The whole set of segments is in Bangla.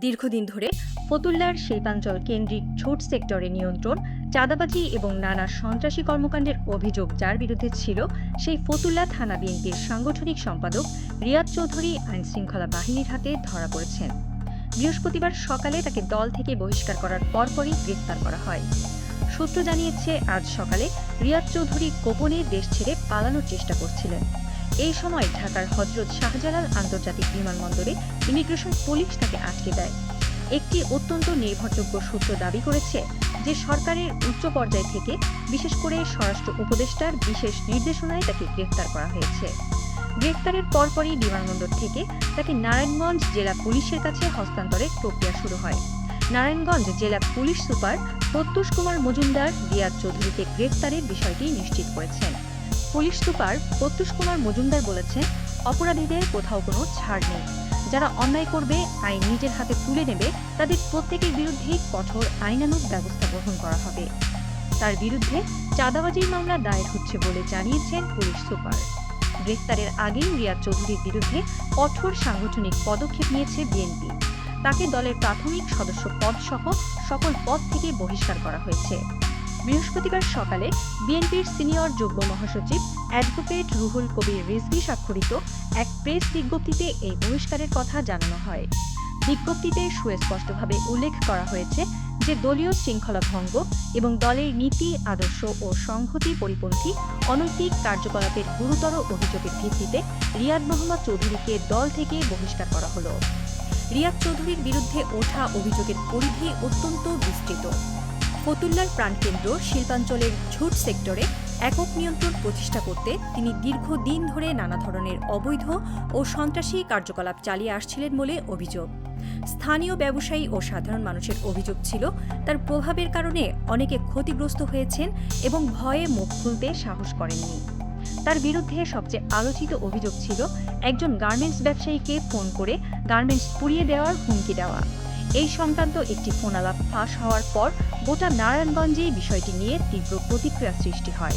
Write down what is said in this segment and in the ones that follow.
দীর্ঘদিন ধরে ফতুল্লার শিল্পাঞ্চল কেন্দ্রিক ছোট সেক্টরে নিয়ন্ত্রণ, চাঁদাবাজি এবং নানা সন্ত্রাসী কর্মকাণ্ডের অভিযোগ যার বিরুদ্ধে ছিল সেই ফতুল্লা থানা বিএনপির সাংগঠনিক সম্পাদক রিয়াদ চৌধুরী আইনশৃঙ্খলা বাহিনীর হাতে ধরা পড়েছেন। বৃহস্পতিবার সকালে তাকে দল থেকে বহিষ্কার করার পরপরই গ্রেফতার করা হয়। সূত্র জানিয়েছে, আজ সকালে রিয়াদ চৌধুরী গোপনে দেশ ছেড়ে পালানোর চেষ্টা করছিলেন। এই সময় ঢাকার হজরত শাহজালাল আন্তর্জাতিক বিমানবন্দরে ইমিগ্রেশন পুলিশ তাকে আটকে দেয়। একটি অত্যন্ত নির্ভরযোগ্য সূত্র দাবি করেছে যে সরকারের উচ্চ পর্যায় থেকে বিশেষ করে স্বরাষ্ট্র উপদেষ্টার বিশেষ নির্দেশনায় তাকে গ্রেফতার করা হয়েছে। গ্রেফতারের পরপরই বিমানবন্দর থেকে তাকে নারায়ণগঞ্জ জেলা পুলিশের কাছে হস্তান্তরের প্রক্রিয়া শুরু হয়। নারায়ণগঞ্জ জেলা পুলিশ সুপার প্রত্যুষ কুমার মজুমদার রিয়াদ চৌধুরীকে গ্রেফতারের বিষয়টি নিশ্চিত করেছেন। পুলিশ সুপার প্রত্যুষ কুমার মজুমদার বলেছেন, অপরাধীদের কোথাও কোনো ছাড় নেই। যারা অন্যায় করবে, আইন নিজের হাতে তুলে নেবে, তাদের প্রত্যেকের বিরুদ্ধেই কঠোর আইনানুগ ব্যবস্থা গ্রহণ করা হবে। তার বিরুদ্ধে চাঁদাবাজির মামলা দায়ের হচ্ছে বলে জানিয়েছেন পুলিশ সুপার। গ্রেফতারের আগেই রিয়াদ চৌধুরীর বিরুদ্ধে কঠোর সাংগঠনিক পদক্ষেপ নিয়েছে বিএনপি। তাকে দলের প্রাথমিক সদস্য পদ সহ সকল পদ থেকে বহিষ্কার করা হয়েছে। বৃহস্পতিবার সকালে বিএনপির সিনিয়র যুগ্ম মহাসচিব অ্যাডভোকেট রুহুল কবির রিজভি স্বাক্ষরিত এক প্রেস বিজ্ঞপ্তিতে এই বহিষ্কারের কথা জানানো হয়। বিজ্ঞপ্তিতে সুস্পষ্টভাবে উল্লেখ করা হয়েছে যে দলীয় শৃঙ্খলা ভঙ্গ এবং দলের নীতি, আদর্শ ও সংহতি পরিপন্থী অনৈতিক কার্যকলাপের গুরুতর অভিযোগের ভিত্তিতে রিয়াদ মোহাম্মদ চৌধুরীকে দল থেকে বহিষ্কার করা হলো। রিয়াদ চৌধুরীর বিরুদ্ধে ওঠা অভিযোগের পরিধি অত্যন্ত বিস্তৃত। ফতুল্লার প্রাণকেন্দ্র শিল্পাঞ্চলের ঝুট সেক্টরে একক নিয়ন্ত্রণ প্রতিষ্ঠা করতে তিনি দীর্ঘদিন ধরে নানা ধরনের অবৈধ ও সন্ত্রাসী কার্যকলাপ চালিয়ে আসছিলেন বলে অভিযোগ। স্থানীয় ব্যবসায়ী ও সাধারণ মানুষের অভিযোগ ছিল, তার প্রভাবের কারণে অনেকে ক্ষতিগ্রস্ত হয়েছেন এবং ভয়ে মুখ খুলতে সাহস করেননি। তার বিরুদ্ধে সবচেয়ে আলোচিত অভিযোগ ছিল, একজন গার্মেন্টস ব্যবসায়ীকে ফোন করে গার্মেন্টস পুড়িয়ে দেওয়ার হুমকি দেওয়া। এই সংক্রান্ত একটি ফোনালাপ ফাঁস হওয়ার পর গোটা নারায়ণগঞ্জে বিষয়টি নিয়ে তীব্র প্রতিক্রিয়া সৃষ্টি হয়।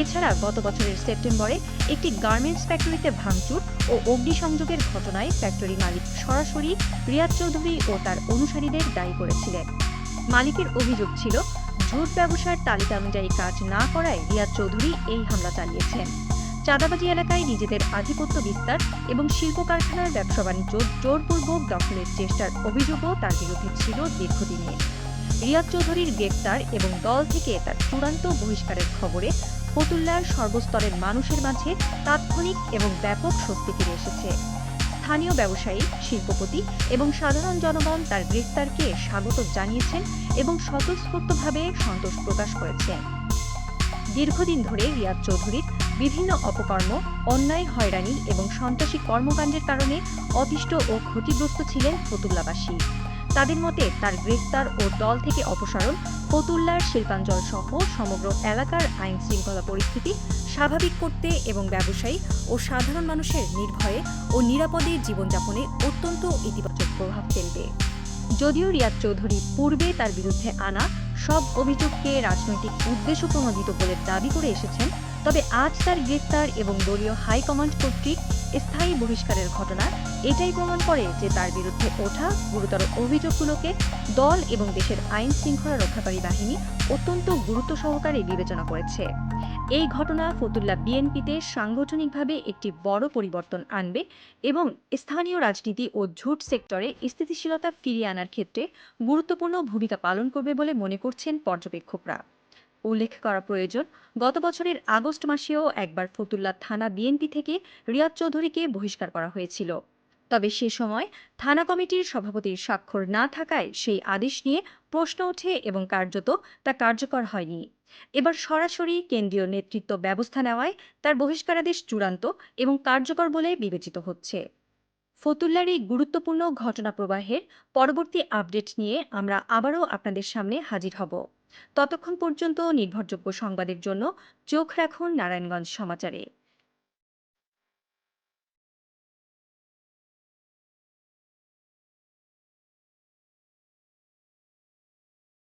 এছাড়া গত বছরের সেপ্টেম্বরে একটি গার্মেন্টস ফ্যাক্টরিতে ভাঙচুর ও অগ্নিসংযোগের ঘটনায় ফ্যাক্টরি মালিক সরাসরি রিয়াদ চৌধুরী ও তার অনুসারীদের দায়ী করেছিলেন। মালিকের অভিযোগ ছিল ঝুট ব্যবসার তালিকা অনুযায়ী কাজ না করায় রিয়াদ চৌধুরী এই হামলা চালিয়েছেন। চাঁদাবাজি এলাকায় নিজেদের আধিপত্য বিস্তার এবং শিল্প কারখানার ব্যবসা বাণিজ্য জোরপূর্বক দখলের চেষ্টার অভিযোগও তার বিরুদ্ধে ছিল দীর্ঘদিনের। রিয়াদ চৌধুরীর গ্রেফতার এবং দল থেকে তার চূড়ান্ত বহিষ্কারের খবরে ফতুল্লার সর্বস্তরের মানুষের মাঝে তাৎক্ষণিক এবং ব্যাপক স্বস্তি ফিরে এসেছে। স্থানীয় ব্যবসায়ী, শিল্পপতি এবং সাধারণ জনগণ তার গ্রেফতারকে স্বাগত জানিয়েছেন এবং স্বতঃস্ফূর্তভাবে সন্তোষ প্রকাশ করেছেন। দীর্ঘদিন ধরে রিয়াদ চৌধুরীর বিভিন্ন অপকর্ম, অন্যায়, হয়রানি এবং সন্ত্রাসী কর্মকাণ্ডের কারণে অতিষ্ঠ ও ক্ষতিগ্রস্ত ছিলেন ফতুল্লাবাসী। তাদের মতে তার গ্রেফতার ও দল থেকে অপসারণ ফতুল্লার শিল্পাঞ্চল সহ সমগ্র এলাকার আইন শৃঙ্খলা পরিস্থিতি স্বাভাবিক করতে এবং ব্যবসায়ী ও সাধারণ মানুষের নির্ভয়ে ও নিরাপদে জীবনযাপনে অত্যন্ত ইতিবাচক প্রভাব ফেলবে। যদিও রিয়াদ চৌধুরী পূর্বে তার বিরুদ্ধে আনা সব অভিযোগকে রাজনৈতিক উদ্দেশ্য প্রণোদিত বলে দাবি করে এসেছেন তবে আজ তার গ্রেফতার এবং দলীয় হাইকমান্ড কর্তৃক স্থায়ী বহিষ্কারের ঘটনা এটাই প্রমাণ করে যে তার বিরুদ্ধে ওঠা গুরুতর অভিযোগগুলোকে দল এবং দেশের আইন শৃঙ্খলা রক্ষাকারী বাহিনী অত্যন্ত গুরুত্ব সহকারে বিবেচনা করেছে। এই ঘটনা ফতুল্লা বিএনপিতে সাংগঠনিকভাবে একটি বড় পরিবর্তন আনবে এবং স্থানীয় রাজনীতি ও ঝুট সেক্টরে স্থিতিশীলতা ফিরিয়ে আনার ক্ষেত্রে গুরুত্বপূর্ণ ভূমিকা পালন করবে বলে মনে করছেন পর্যবেক্ষকরা। উল্লেখ করা প্রয়োজন, গত বছরের আগস্ট মাসেও একবার ফতুল্লা থানা বিএনপি থেকে রিয়াদ চৌধুরীকে বহিষ্কার করা হয়েছিল। তবে সে সময় থানা কমিটির সভাপতির স্বাক্ষর না থাকায় সেই আদেশ নিয়ে প্রশ্ন ওঠে এবং কার্যত তা কার্যকর হয়নি। এবার সরাসরি কেন্দ্রীয় নেতৃত্ব ব্যবস্থা নেওয়ায় তার বহিষ্কারাদেশ চূড়ান্ত এবং কার্যকর বলে বিবেচিত হচ্ছে। ফতুল্লার এই গুরুত্বপূর্ণ ঘটনা প্রবাহের পরবর্তী আপডেট নিয়ে আমরা আবারও আপনাদের সামনে হাজির হব। ততক্ষণ পর্যন্ত নির্ভরযোগ্য সংবাদের জন্য চোখ রাখুন নারায়ণগঞ্জ সমাচারে।